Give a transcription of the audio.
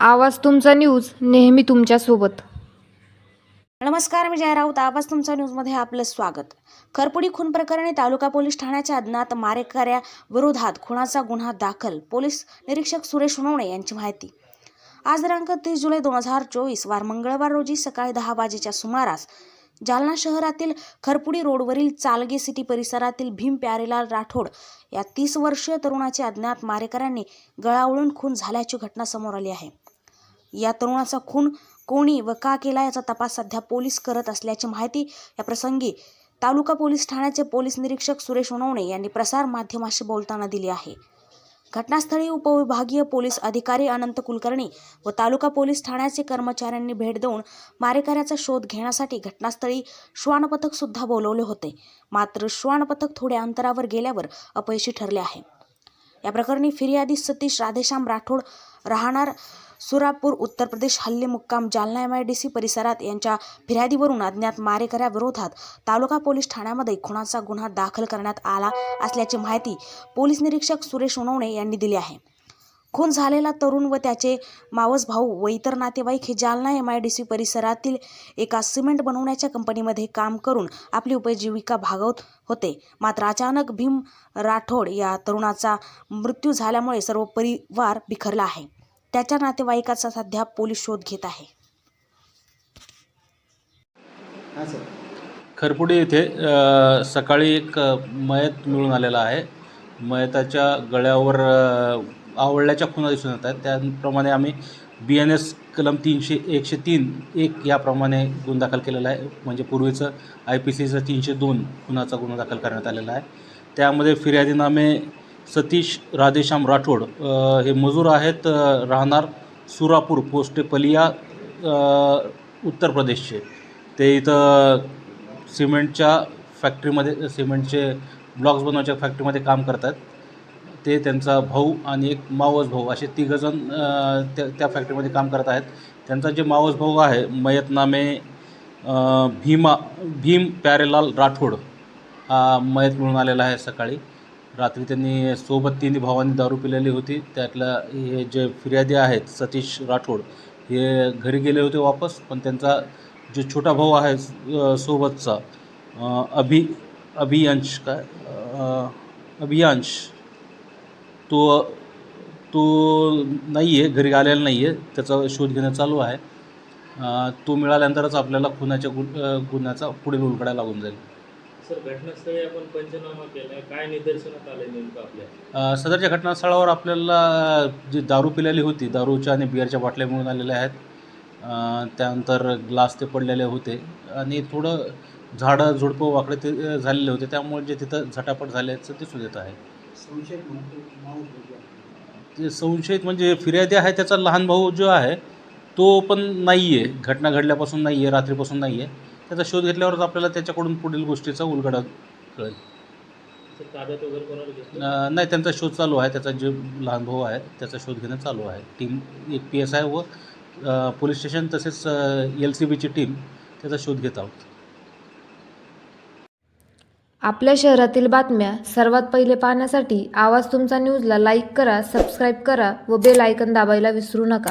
आवाज तुमचा न्यूज नेहमी तुमच्यासोबत. नमस्कार मी जय राऊत. आवाज तुमच्या न्यूजमध्ये आपलं स्वागत. खरपुडी खून प्रकरणी तालुका पोलीस ठाण्याच्या अज्ञात मारेकऱ्या विरोधात खुनाचा गुन्हा दाखल पोलीस निरीक्षक सुरेश उनवणे यांची माहिती. आज दिनांक तीस जुलै दोन हजार चोवीस वार मंगळवार रोजी सकाळी दहा वाजेच्या सुमारास जालना शहरातील खरपुडी रोडवरील चालगे सिटी परिसरातील भीम प्यारेलाल राठोड या तीस वर्षीय तरुणाचे अज्ञात मारेकऱ्यांनी गळावळून खून झाल्याची घटना समोर आली आहे. या तरुणाचा खून कोणी व का केला याचा तपास सध्या पोलीस करत असल्याची माहिती या प्रसंगी तालुका पोलीस ठाण्याचे पोलीस निरीक्षक सुरेश उनवणे यांनी प्रसार माध्यमाशी बोलताना दिली आहे. घटनास्थळी उपविभागीय पोलीस अधिकारी अनंत कुलकर्णी व तालुका पोलीस ठाण्याचे कर्मचाऱ्यांनी भेट देऊन मारेकऱ्याचा शोध घेण्यासाठी घटनास्थळी श्वानपथक सुद्धा बोलवले होते. मात्र श्वानपथक थोड्या अंतरावर गेल्यावर अपयशी ठरले आहे. या प्रकरणी फिर्यादी सतीश राधेश्याम राठोड राहणार सुरापूर उत्तर प्रदेश हल्ली मुक्काम Jalna M I D C परिसरात यांच्या फिर्यादीवरून अज्ञात मारेकऱ्याविरोधात तालुका पोलीस ठाण्यामध्ये खुनाचा गुन्हा दाखल करण्यात आला असल्याची माहिती पोलीस निरीक्षक सुरेश उनवणे यांनी दिली आहे. खून झालेला तरुण व त्याचे मावस भाऊ व इतर नातेवाईक हे Jalna M I D C परिसरातील एका सिमेंट बनवण्याच्या कंपनीमध्ये काम करून आपली उपजीविका भागवत होते. मात्र अचानक भीम राठोड या तरुणाचा मृत्यू झाल्यामुळे सर्व परिवार बिखरला आहे. त्याच्या नातेवाईकाचा सध्या पोलीस शोध घेत आहे. हां सर. खरपुडी येथे अ, सकाळी एक अ, मयत मिळून आलेला आहे. मयताच्या गळ्यावर अ, आवळल्याच्या खुणा दिसून येत आहेत. त्याप्रमाणे आम्ही बी एन एस कलम तीनशे एकशे तीन एक याप्रमाणे गुन्हा दाखल केलेला आहे. म्हणजे पूर्वीचं आय पी सीचं तीनशे दोन खुनाचा गुन्हा दाखल करण्यात आलेला आहे. त्यामध्ये फिर्यादीनामे सतीश राधेश्याम राठोड हे मजूर आहेत राहणार सुरापूर पोस्ट पलिया उत्तर प्रदेशचे. ते इथं सिमेंटच्या फॅक्टरीमध्ये सिमेंटचे ब्लॉक्स बनवायच्या फॅक्टरीमध्ये काम करतात. ते त्यांचा भाऊ आणि एक मावस भाऊ असे तिघंजण त्या त्या फॅक्टरीमध्ये काम करत आहेत. त्यांचा जे मावस भाऊ आहे मयत नामे भीमा भीम प्यारेलाल राठोड हा मयत मिळून आलेला आहे सकाळी. रात्री त्यांनी सोबत तिन्ही भावांनी दारू पिलेली होती. त्यातल्या हे जे फिर्यादी आहेत सतीश राठोड हे घरी गेले होते वापस पण त्यांचा जो छोटा भाऊ आहे सोबतचा अभि अभियांश काय अभियांश तो तो नाही आहे घरी आलेला नाही आहे त्याचा शोध घेणं चालू आहे. तो मिळाल्यानंतरच आपल्याला खुनाच्या गु गुन्ह्याचा पुढील उलगडा लागून जाईल. सर घटनास्थळी आपण पंचनामा केलाय. काय निदर्शनात आलंय नेमकं आपल्या अ, सदरच्या घटनास्थळावर आपल्याला जी दारू पिलेली होती दारूच्या आणि बिअरच्या बाटल्या मिळून आलेल्या आहेत. त्यानंतर ग्लास ते पडलेले होते. आणि थोडं झाडं झुडपं वाकडे ते झालेले होते. त्यामुळे जे तिथं झटापट झाल्याचं दिसून येत आहे. बघूया ते संशयित म्हणजे फिर्यादी आहे त्याचा लहान भाऊ जो आहे तो पण नाही आहे घटना घडल्यापासून नाही आहे रात्रीपासून नाही आहे त्याचा शोध घेतल्यावरच आपल्याला त्याच्याकडून पुढील गोष्टीचा उलगडा कळेल. नाही त्यांचा शोध चालू आहे. त्याचा जे लहान भाऊ आहे त्याचा शोध घेणं चालू आहे. टीम एक पी एस आय व पोलीस स्टेशन तसेच एल सी बीची टीम त्याचा शोध घेत आहोत. आपल्या शहरातील बातम्या सर्वात पहिले पाहण्यासाठी आवाज तुमचा न्यूजला लाईक करा सबस्क्राईब करा व बेल आयकन दाबायला विसरू नका.